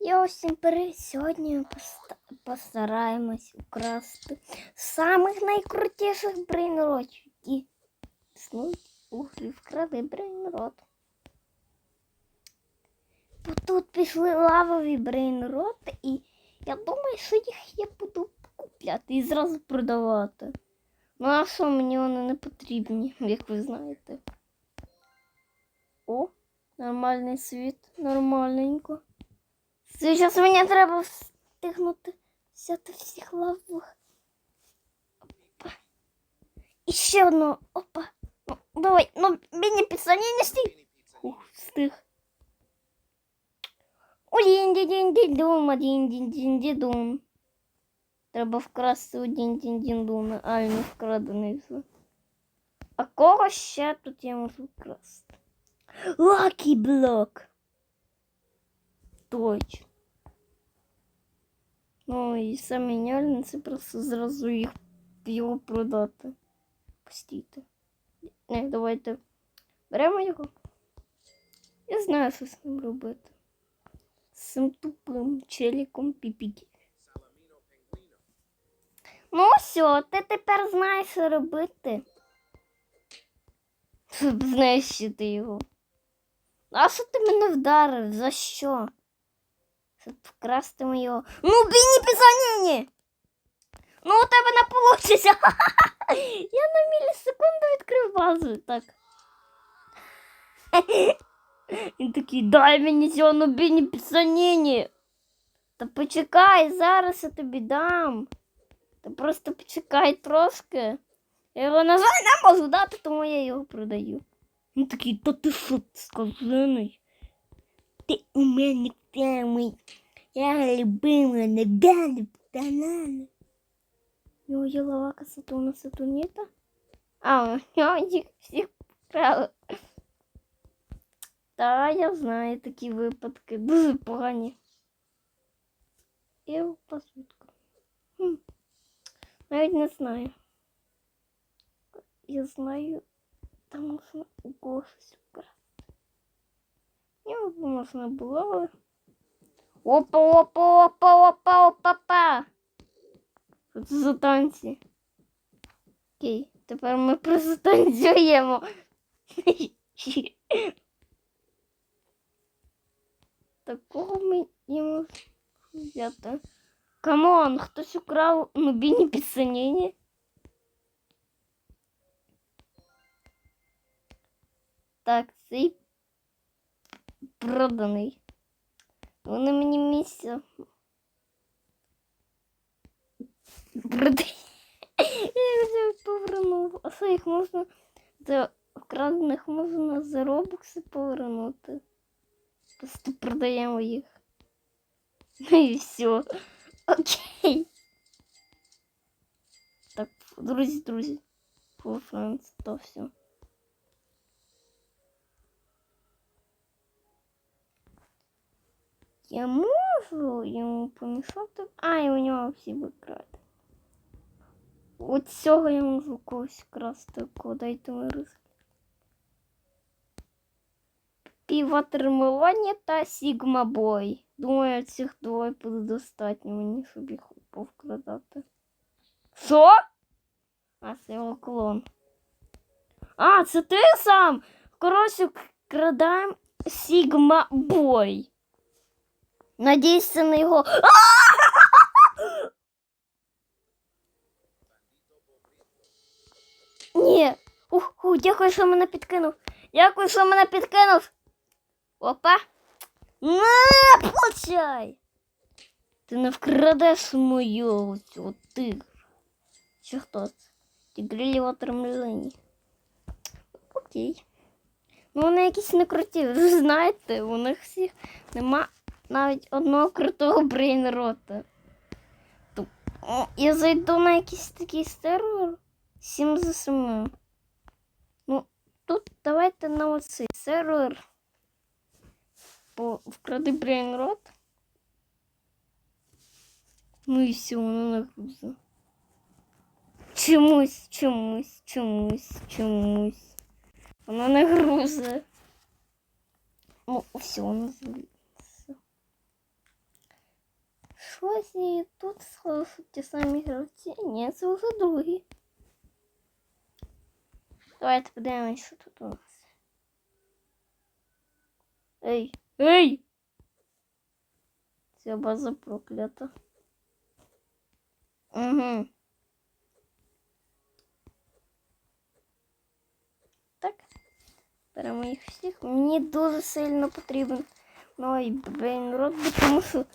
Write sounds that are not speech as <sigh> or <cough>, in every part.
І ось імпери сьогодні постараємось украсти самих найкрутіших брейнротів, які існують у грі вкради брейнрот. Бо тут пішли лавові брейнроти, і я думаю, що їх я буду купляти і зразу продавати. Ну а що мені вони не потрібні, як ви знаєте. О, нормальний світ, нормальненько. Зараз мені треба встигнути взяти всіх лавових. Опа. І ще одну. Опа. Ну, давай, ну мені писання не стій. Ух, встиг. один дін дін дін дум один дін дін дін дум Треба вкрасти один дін дін дум а не вкрадений вже. А кого ще тут я можу вкрасти? Лакі блок. Точно. Ну і самі це просто зразу їх його продати. Постійте. Не, давайте беремо його. Я знаю, що з ним робити. З цим тупим челіком піпіки. Ну все, ти тепер знаєш, що робити. Щоб знищити його. А що ти мене вдарив? За що? Щоб вкрасти моєго. Ну, бійні пісаніні! Ну, у тебе не получиться. <laughs> Я на мілісекунду відкрив базу. Так. <laughs> Він такий, дай мені цього бійні пісаніні. Та почекай, зараз я тобі дам. Та просто почекай трошки. Я його назад не можу дати, тому я його продаю. Він такий, та ти що сказаний? Ти у мене самий. Я любима на далі банани. У нього є лавака Сатурна Сатурніта. А, у нього їх всіх вкрали. Та я знаю такі випадки. Дуже погані. І посвідку. Хм. Навіть не знаю. Я знаю, там можна у когось щось вкрасти. Ні, можна було, але... Опа, опа, опа, опа, опа, опа. Що це за танці? Окей, тепер ми просто танцюємо. Такого ми не можемо взяти. Камон, хтось украв мобільні підсаніння. Так, цей проданий. Вони мені. Продай. Я вже повернув. А їх можна за вкрадених можна за робокси повернути. Просто продаємо їх. Ну і все. Окей. Так, друзі, друзі. Франц, то все. Я можу йому помішати. А, і у нього всі викради. От цього я можу когось красти, дайте ми Піватермелоні та Сігма Бой. Думаю, цих двоє буде достатньо мені, щоб їх повкладати. Що? А, це його клон. А, це ти сам? Коротше, крадаємо Сігма Бой. Надіюсь, це не його. Ні. Ух, ух, дякую, що мене підкинув. Дякую, що мене підкинув. Опа. На, получай. Ти не вкрадеш мою цю тигр. Чи хто це? Тігрілі ватермелені. Окей. Ну, вони якісь не круті, ви знаєте, у них всіх нема навіть одного крутого брейнрота. Я зайду на якийсь такий сервер 7 за 7. Ну, тут давайте на оцей сервер. По вкради брейнрот. Ну і все, воно нагруза. Чомусь, чомусь, чомусь, чомусь. Воно не грузе. Ну, все, воно звільниться. щось і тут схоже ті самі гравці. Ні, це вже другі. Давайте подивимось, що тут у нас. Ей, ей! Ця база проклята. Угу. Так. Беремо їх всіх. Мені дуже сильно потрібен новий брейнрод, бо тому що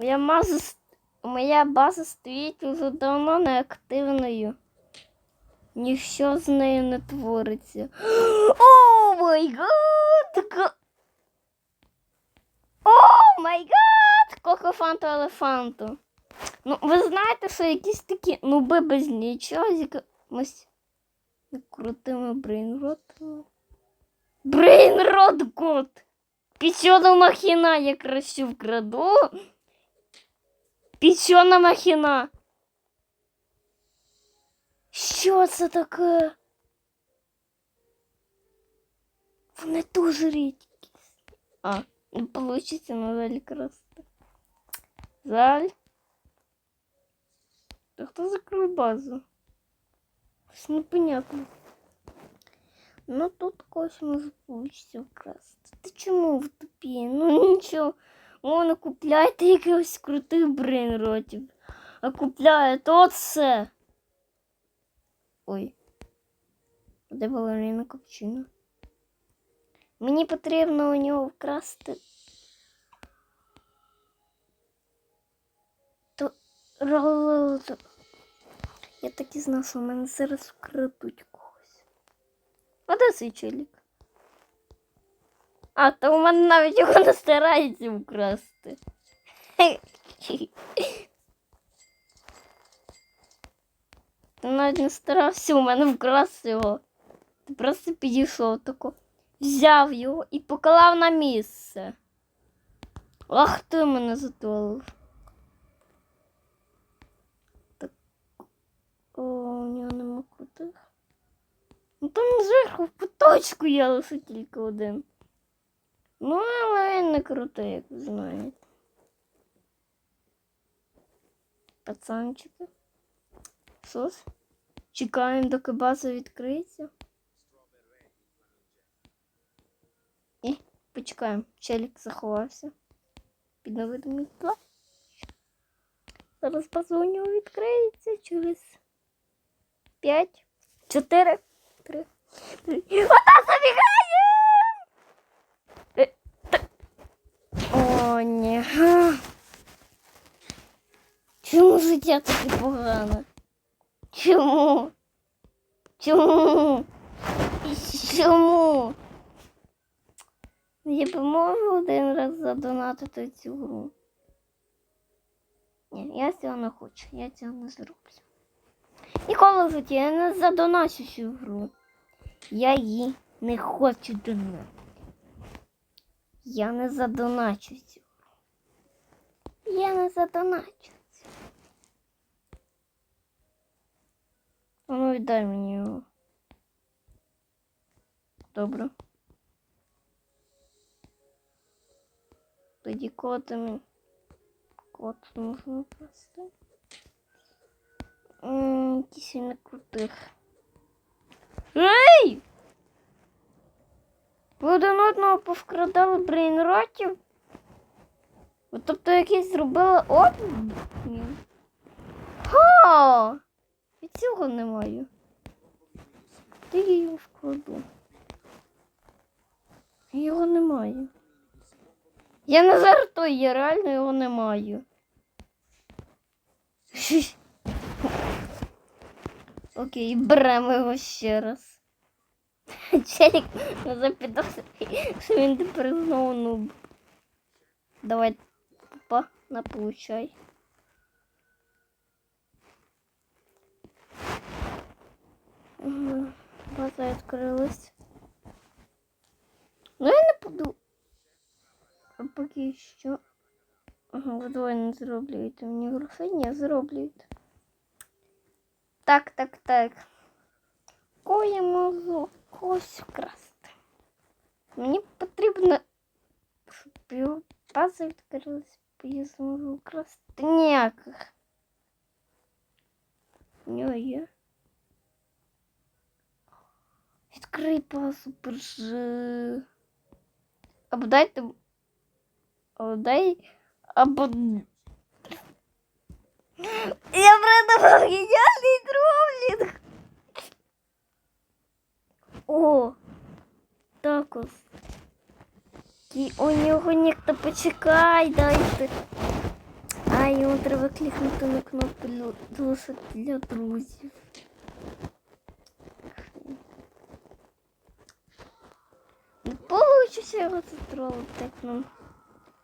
Моя база, моя база стоїть вже давно неактивною. Ніщо з нею не твориться. <gasps> О май гад! О май гад! Кокофанту елефанту. Ну, ви знаєте, що якісь такі нуби без нічого з якимось крутими брейнротами. Брейнрот год! Пічона махіна я краще вкраду. Пічона махіна. Що це таке? Вони дуже рідкі. А, не получиться на жаль красти. Жаль. Та хто закрив базу? Щось непонятно. Ну тут когось може получиться вкрасти. Ти чому в тупі? Ну нічого. Воно купляйте якихось крутих брейнротів. А купляють оце. Ой. Де балерина копчина? Мені потрібно у нього вкрасти. То. Я так і знав, що в мене зараз вкрадуть когось. А де цей челік? А, то у мене навіть його не старається вкрасти. Ти навіть не старався у мене вкрасти його. Ти просто підійшов тако, взяв його і поклав на місце. Ах ти мене затолив. О, у нього нема крутих. Ну там зверху в куточку є лише тільки один. Ну, але він не крутий, як ви знаєте. Пацанчики. Сос. Чекаємо, доки база відкриється. І почекаємо. Челік заховався. Під невидимий плащ. Зараз база у нього відкриється через 5, 4, 3. Вода забігає! Е, та- О, ні. Чому життя таке погане? Чому? Чому? Чому? Я б можу один раз задонатити цю гру. Ні, я цього не хочу, я цього не зроблю. Ніколи в житті я не задоначу цю гру. Я її не хочу донатити. Я не задоначу гру. Я не задоначу. А Ну, віддай мені його. Добре. Тоді котами. Кот можна просто. Не крутих. Ей! Ви один одного повкрадали брейнротів? Тобто якісь зробили обмін? Ха! І цього немає. Де я його вкладу? Його немає. Я не жартую, я реально його не маю. Окей, беремо його ще раз. <laughs> Челік не запідозрює, що він тепер знову нуб. Давай, папа, на получай. База відкрилась. Ну я не буду. А поки що. Ага, ви двоє не зроблюєте мені грошей? Ні, зроблюєте. Так, так, так. Кого я можу когось вкрасти? Мені потрібно, щоб його база відкрилась я зможу украсти ніяких. У нього є. Відкрий пасу, перши. Або дайте. Або дай. Або. Я придумав геніальний травлінг. О, так ось. І у нього ніхто почекай, дайте. А йому треба клікнути на кнопку для, для друзів. Не получиться його тут тролити, як нам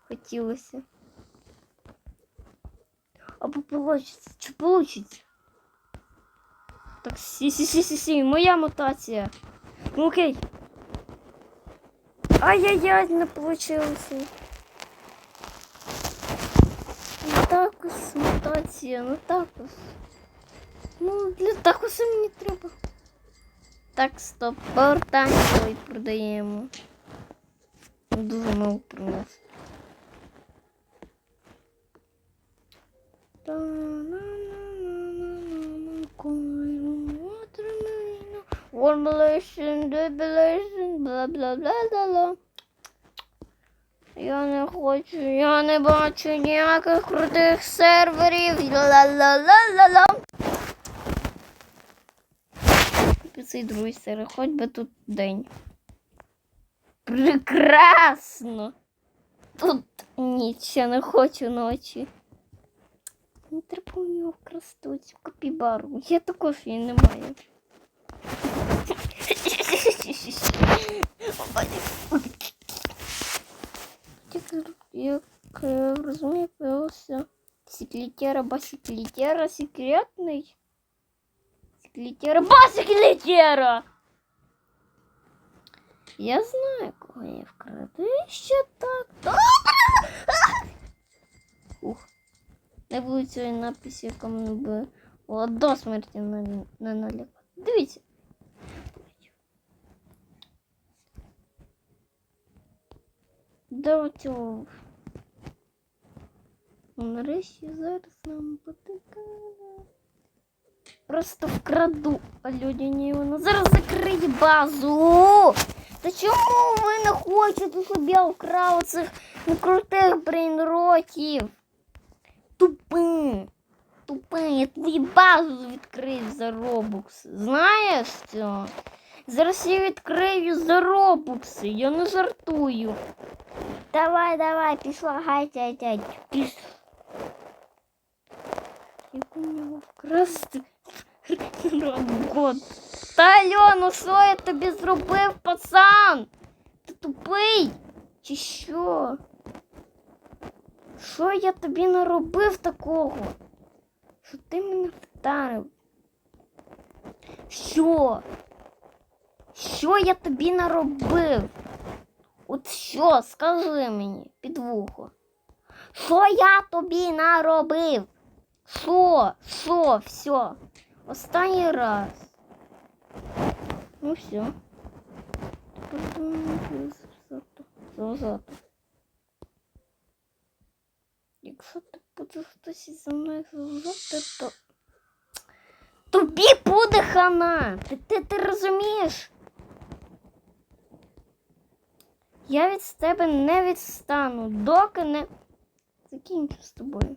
хотілося. Або получиться. Чи получиться? Так, сі, сі, сі, сі, сі, моя мутація. Ну окей. Ай-яй-яй, не получилось. Ну так ось мутація, ну так ось. Ну, для такуса мені треба. Так, стоп, повертаємо і продаємо. Дуже мало принес. Formulation, debilation, бла бла бла бла бла. Я не хочу, я не бачу ніяких крутих серверів. Ла-ла-ла-ла-ла. Цей другий сервер, хоч би тут день. Прекрасно. Тут ніч, я не хочу ночі. Не треба у нього вкрасти цю капібару. Я також її не маю. Тільки, як я розумію, появився секретера, басекретера, секретний. Секретера, басекретера! Я знаю, кого я вкраду. І ще так. Добре! Ух. Не було цієї написі, яка мене би була до смерті не, не налякати. Дивіться. До Нарешті зараз нам потикає. Просто вкраду людяні воно. Зараз закриє базу. Та чому ви не хочете, щоб я вкрав цих крутих брейнротів? Тупи. Тупи, я тобі базу відкрив за робукси. Знаєш що? Зараз я відкрию за робукси, я не жартую. Давай, давай, пішла, гай, гай, гай. Піш. Як у нього вкрасти робот? Та Альону, що я тобі зробив, пацан? Ти тупий? Чи що? Що я тобі наробив такого? Що ти мене вдарив? Що? Що я тобі наробив? От що, скажи мені під вухо. Що я тобі наробив? Що? Що? Все. Останній раз. Ну все. Завзято. Якщо ти будеш хтось зі мною завзати, то тобі буде хана. Ти, ти, ти розумієш? Я від тебе не відстану, доки не закінчу з тобою.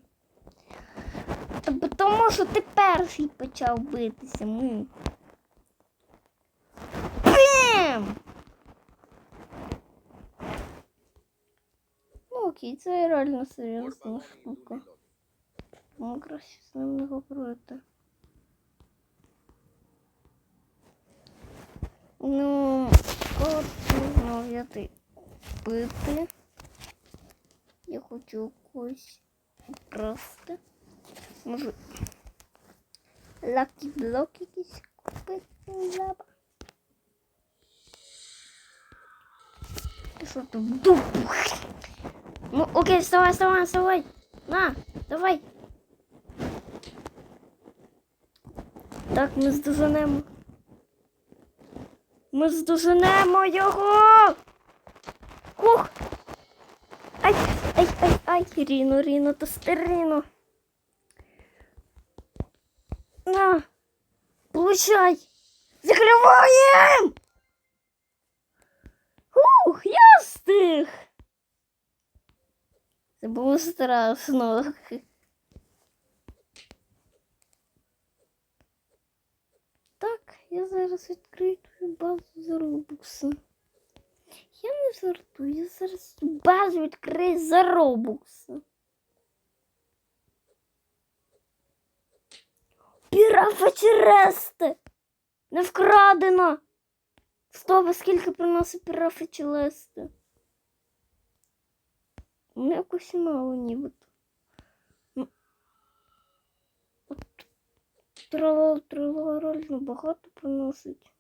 Тому, що ти перший почав битися, ми. Бем! Ну окей, це реально серйозна штука. Ну, краще з ним не говорити. Ну, от можна взяти купити. Я хочу якусь просто. Може. Лакі блок якийсь купити. Ти що тут дупу? Ну, окей, вставай, вставай, вставай. На, давай. Так, ми здоженемо. Ми здоженемо його. Ух! Ай, ай, ай, ай. Давай, Ріно, Ріно, тестерино. На, получай. Закриваєм! Ух, я встиг. Це було страшно. Так, я зараз відкрию твою базу за робокси. Я не жартую, я зараз базу відкрию за робокси. Пірафа Чересте! Не вкрадено! Стоп, скільки приносить пірафа Челесте? Ну, якось мало нібито. От Тролол, тролол, реально багато приносить.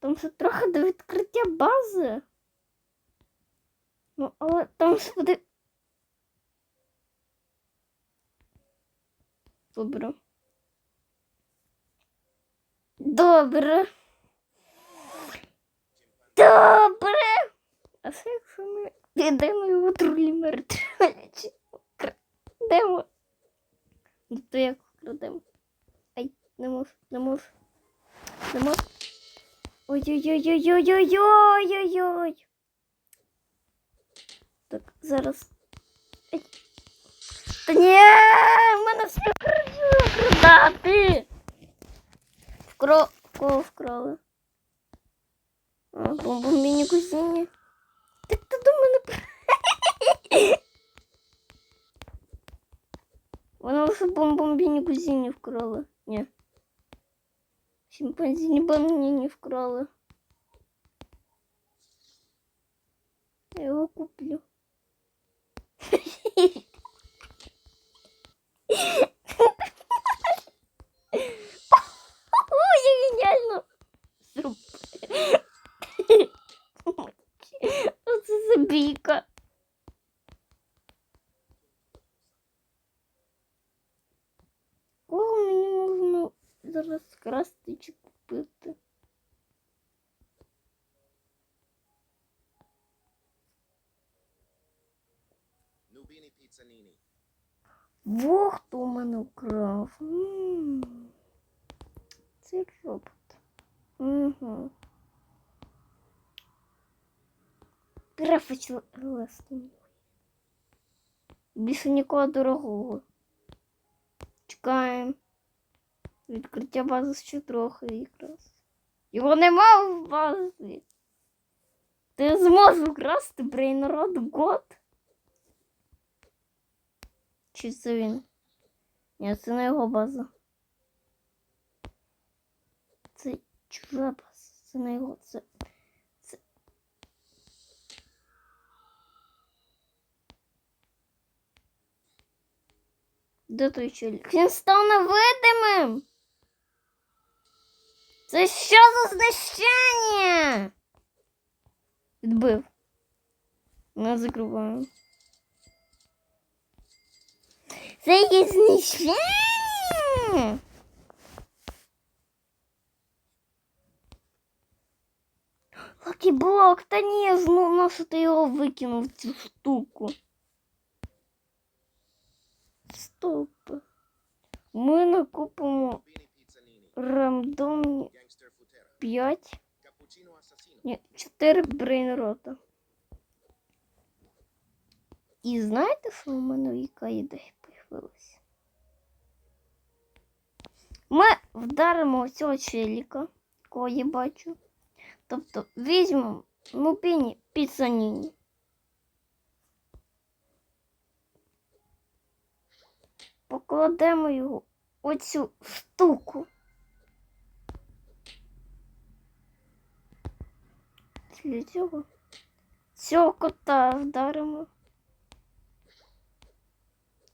Там ще трохи до відкриття бази. Ну, але там ще буде. Добре. Добре. Добре. А це якщо ми підемо його трулі мертвечі? Крадемо. Ну то як крадемо? Ай, не можу, не можу. Не можу. Ой-ой-ой-ой-ой-ой-ой-ой-ой. Так, зараз. Ай. Та ні, в мене все продати. Вкро... Кого вкрали? А, бомбомбіні кузіні. Так ти до мене... при- Вона лише бомбомбіні кузіні вкрали. Ні. Шимпанзіні банані не вкрали. Я його куплю. Ой, я геніально зробив. Оце забійка. Зараз красти чи купити? Во хто мене вкрав. М. Це робот. Угу. Графіч лесний. Більше нікого дорогого. Чекаємо. Відкриття бази ще трохи якраз. Його нема в базі. Ти зможеш вкрасти брейнрод год? Чи це він? Ні, це не його база. Це чужа база. Це не його. Це. Це. Де той челік? Він став невидимим. Це що за знищення? Відбив. Не закриваємо. Це є знищення. Лакіблок, та ні, ну нащо ти його викинув цю штуку? Стоп. Ми накупимо Рандомні 5, Cappuccino ні, 4 брейнрота. І знаєте, що у мене яка ідея появилася? Ми вдаримо цього челіка, кого я бачу. Тобто візьмемо лупіні піцаніні. Покладемо його оцю штуку. Для цього цього кота вдаримо.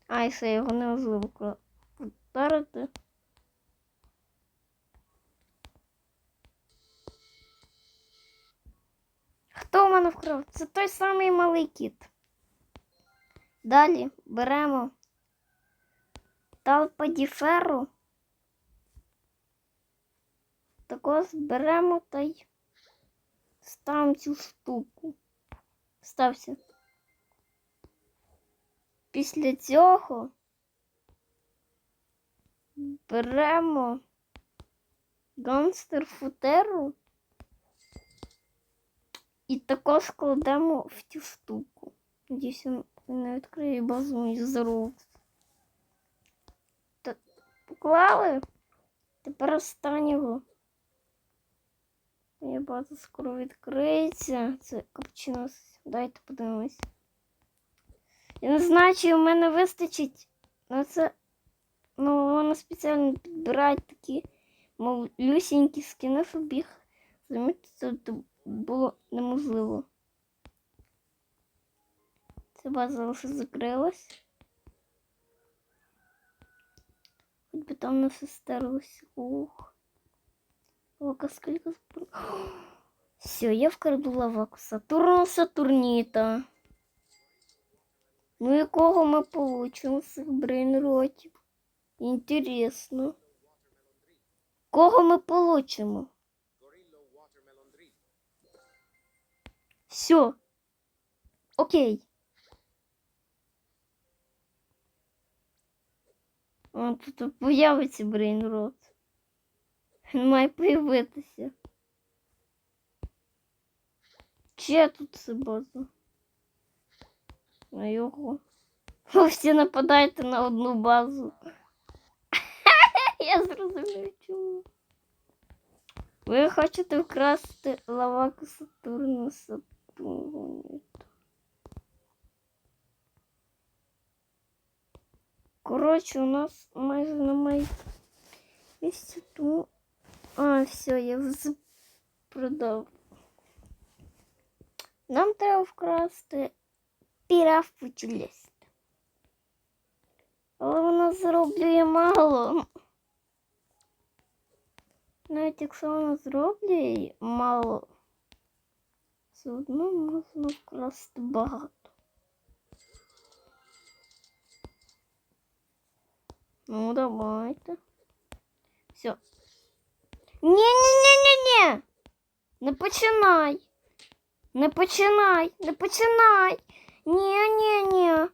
Ай, все, його неможливо кла- вдарити. Хто в мене вкрав? Це той самий малий кіт. Далі беремо талпадіферу. Також беремо та ставимо цю штуку. Стався. після цього беремо гангстер футеру і також кладемо в цю штуку. Надіюсь, він не відкриє базу мій здоров. Поклали. Тепер останнього. Моя база скоро відкриється. Це капчино. Дайте подивимось. Я не знаю, чи в мене вистачить. На це. Ну, воно спеціально підбирає такі малюсінькі скини, їх замітити було неможливо. Ця база лише закрилась. Хоч би там не все стерлося. Ух. Лака збру. Все, я вкраду лаваку Сатурну Сатурніта. Ну якого ми получимо з цих брейнротів? Інтересно. Кого Watermelon 3. Все. Окей. О, тут появиться брейнрот. Він має появитися. Чи тут це база? На його. Ви всі нападаєте на одну базу. <laughs> Я зрозумів чому. Ви хочете вкрасти лаваку Сатурну Сатурну. Коротше, у нас майже немає місця, тому. А, все, я вже продав. Нам треба вкрасти піравку тілест. Але вона зроблює мало. Навіть якщо вона зроблює мало, все одно можна вкрасти багато. Ну, давайте. Все. Ні-ні-ні-ні-ні! Не починай! Не починай! Не починай! Ні-ні-ні!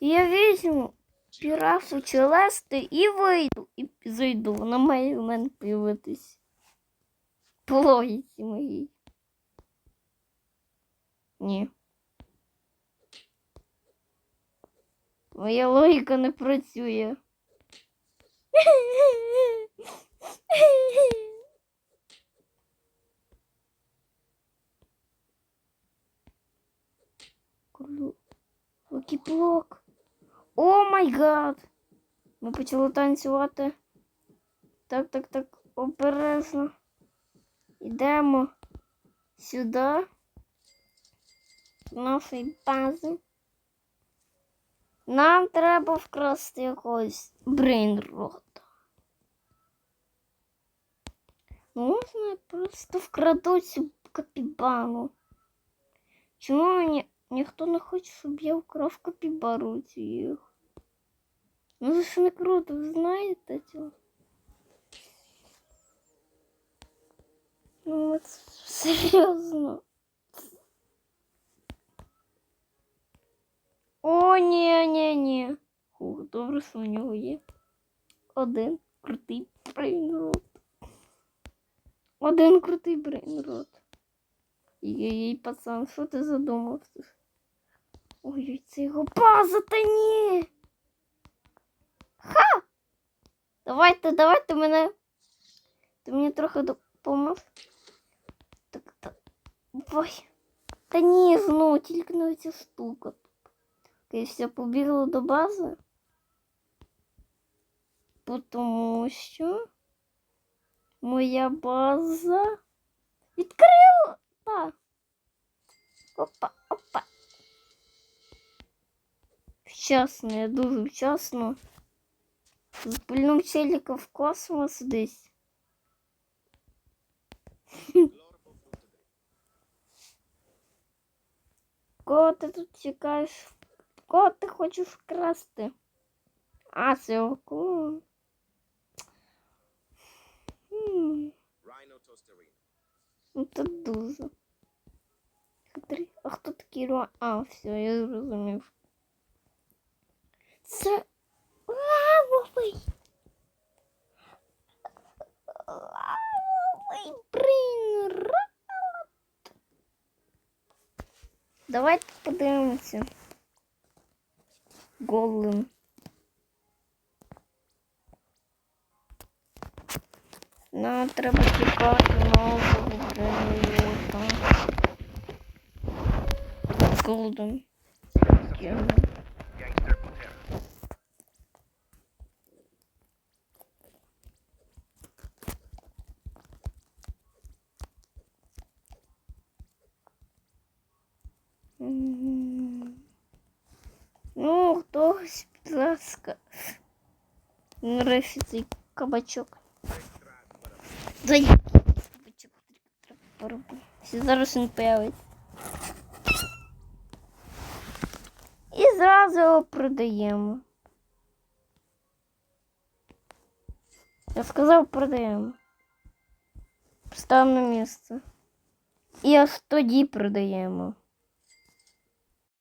Я візьму пірафу челести і вийду. І зайду. Вона має в мене появитись. По логіці моїй. Ні. Моя логіка не працює. <laughs> Локі-блок. О май гад! Ми почали танцювати. Так, так, так, обережно. Йдемо сюди. До нашої бази. Нам треба вкрасти якогось брейнрота. Можна я просто вкраду цю капібану. Чому мені ніхто не хоче, щоб я вкрав капібару їх? Ну це ж не круто, ви знаєте цього? Ну, серйозно. О, ні, ні, ні. Фух, добре, що у нього є. Один крутий брейнрот. Один крутий брейнрот. Ей, пацан, що ти задумав? Ой, це його база, та ні. Ха! Давайте, давайте мене. Ти мені трохи допомог. Так, так. Ой. Та ні, знову тільки на ця штука. Окей, все, побігла до бази. Тому що моя база відкрила. Опа, опа. Вчасно, я дуже вчасно. Запульнув челіка в космос десь. Glorbo frutto de. Кого ти тут чекаєш? Кого ти хочеш вкрасти? А, цього кого? це дуже. Хитрий. А хто такий Руа? А, все, я зрозумів. Це лавовий. Лавовий брейнрот. Давайте подивимося. Голим. Нам треба тікати нового брейнрота. Голден. Gangster Pantera. М. Ну, хтось, будь ласка. Нарешті цей кабачок. Ще Зараз він появиться. І зразу його продаємо. Я сказав продаємо. Став на місце. І аж тоді продаємо.